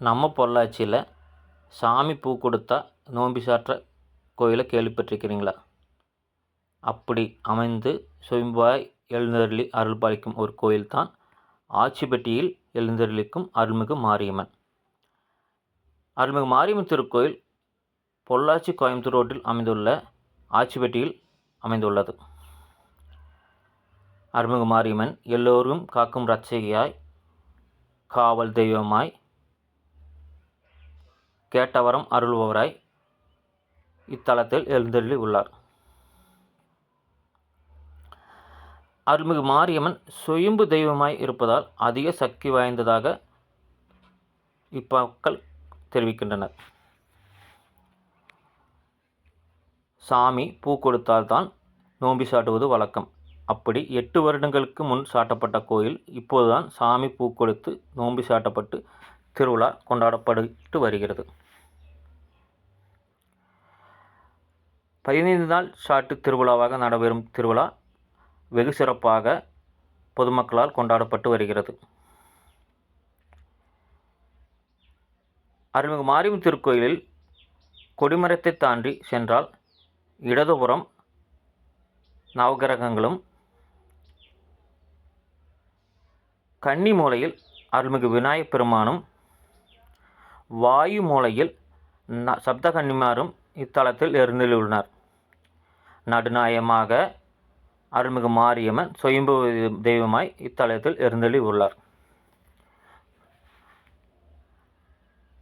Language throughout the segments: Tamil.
நம்ம பொள்ளாச்சியில் சாமி பூ கொடுத்தா நோம்பி சாற்ற கோயிலை கேள்விப்பட்டிருக்கிறீங்களா? அப்படி அமைந்து சுயம்பாய் எழுந்தருளி அருள் பாலிக்கும் ஒரு கோயில் தான் ஆச்சிப்பட்டியில் எழுந்தருளிக்கும் அருள்மிகு மாரியம்மன். அருள்மிகு மாரியம்மன் திருக்கோயில் பொள்ளாச்சி கோயம்புத்தூர் ரோட்டில் அமைந்துள்ள ஆட்சிப்பட்டியில் அமைந்துள்ளது. அருள்மிகு மாரியம்மன் எல்லோரும் காக்கும் ரட்சகியாய் காவல் தெய்வமாய் கேட்டவரம் அருள்பவராய் இத்தலத்தில் எழுந்தருளி உள்ளார் அருள்மிகு மாரியம்மன் சுயம்பு தெய்வமாய் இருப்பதால் அதிக சக்தி வாய்ந்ததாக இப்பக்கள் தெரிவிக்கின்றனர். சாமி பூ கொடுத்தால்தான் நோம்பி சாட்டுவது வழக்கம். அப்படி எட்டு வருடங்களுக்கு முன் சாட்டப்பட்ட கோயில் இப்போதுதான் சாமி பூ கொடுத்து நோம்பி சாட்டப்பட்டு திருவிழா கொண்டாடப்பட்டு வருகிறது. பதினைந்து நாள் சாட்டு திருவிழாவாக நடைபெறும் திருவிழா வெகு சிறப்பாக பொதுமக்களால் கொண்டாடப்பட்டு வருகிறது. அருள்மிகு மாரியம்மன் திருக்கோயிலில் கொடிமரத்தை தாண்டி சென்றால் இடதுபுறம் நவகிரகங்களும் கன்னி மூலையில் அருள்மிகு விநாயகப் பெருமானும் வாயு மூலையில் ந சப்தகன்னிமாரும் இத்தலத்தில் எழுந்துள்ளனர் நடுநாயகமாக அருள்மிகு மாரியம்மன் சுயம்பு தெய்வமாய் இத்தலத்தில் எழுந்தள்ளி உள்ளார்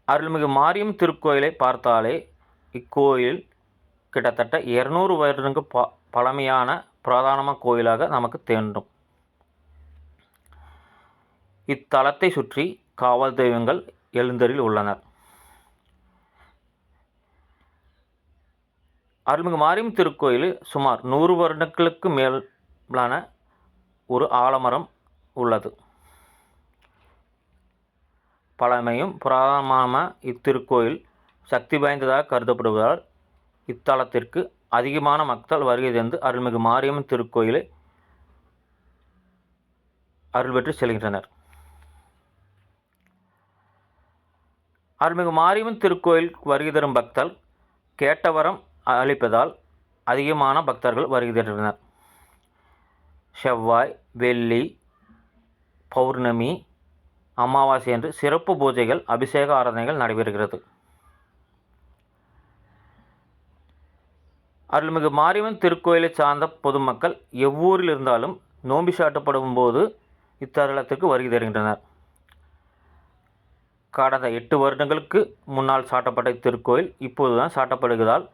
அருள்மிகு மாரியம் திருக்கோயிலை பார்த்தாலே இக்கோயில் கிட்டத்தட்ட இருநூறு வருடங்க ப பழமையான பிரதானமான கோயிலாக நமக்கு தேண்டும் இத்தலத்தை சுற்றி காவல் தெய்வங்கள் எழுந்தரில் உள்ளனர். அருள்மிகு மாரியம் திருக்கோயில் சுமார் நூறு வருடங்களுக்கு மேலான ஒரு ஆலமரம் உள்ளது. பழமையும் புராதனமான இத்திருக்கோயில் சக்தி வாய்ந்ததாக கருதப்படுவதால் இத்தலத்திற்கு அதிகமான மக்கள் வருகை தந்து அருள்மிகு மாரியம்மன் திருக்கோயிலை அருள்பெற்று செல்கின்றனர். அருள்மிகு மாரியம்மன் திருக்கோயில் வருகை தரும் பக்தர் கேட்டவரம் அளிப்பதால் அதிகமான பக்தர்கள் வருகை தருகின்றனர். செவ்வாய் வெள்ளி பௌர்ணமி அமாவாசை என்று சிறப்பு பூஜைகள் அபிஷேக ஆராதனைகள் நடைபெறுகிறது. அருள்மிகு மாரியம்மன் திருக்கோயிலை சார்ந்த பொதுமக்கள் எவ்வூரில் இருந்தாலும் நோம்பி சாட்டப்படும் போது இத்தருளத்துக்கு வருகை தருகின்றனர். கடந்த எட்டு வருடங்களுக்கு முன்னால் சாட்டப்பட்ட இத்திருக்கோயில் இப்போதுதான் சாட்டப்படுகிறதால்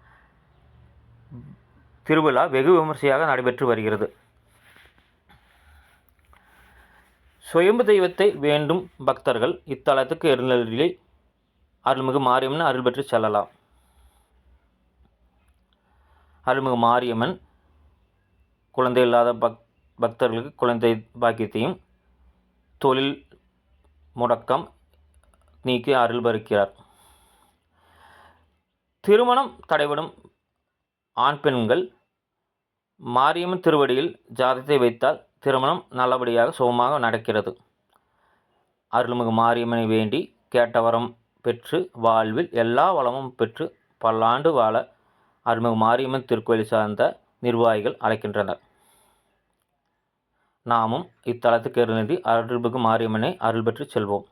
திருவிழா வெகு விமர்சையாக நடைபெற்று வருகிறது. சுயம்பு தெய்வத்தை வேண்டும் பக்தர்கள் இத்தலத்துக்கு எழுந்தருளி அருள்மிகு மாரியம்மன் அருள் பெற்று செல்லலாம். அருள்மிகு மாரியம்மன் குழந்தை இல்லாத பக் பக்தர்களுக்கு குழந்தை பாக்கியத்தையும் தொழில் முடக்கம் நீக்கி அருள் பறிக்கிறார் திருமணம் தடைபடும் ஆண் பெண்கள் மாரியம்மன் திருவடியில் ஜாதத்தை வைத்தால் திருமணம் நல்லபடியாக சுகமாக நடக்கிறது. அருள்மிகு மாரியம்மனை வேண்டி கேட்டவரம் பெற்று வாழ்வில் எல்லா வளமும் பெற்று பல்லாண்டு வாழ அருள்மிகு மாரியம்மன் திருக்கோயில் சார்ந்த நிர்வாகிகள் அழைக்கின்றனர். நாமும் இத்தலத்துக்கு இருந்து அருள்மிகு மாரியம்மனை அருள் பெற்று செல்வோம்.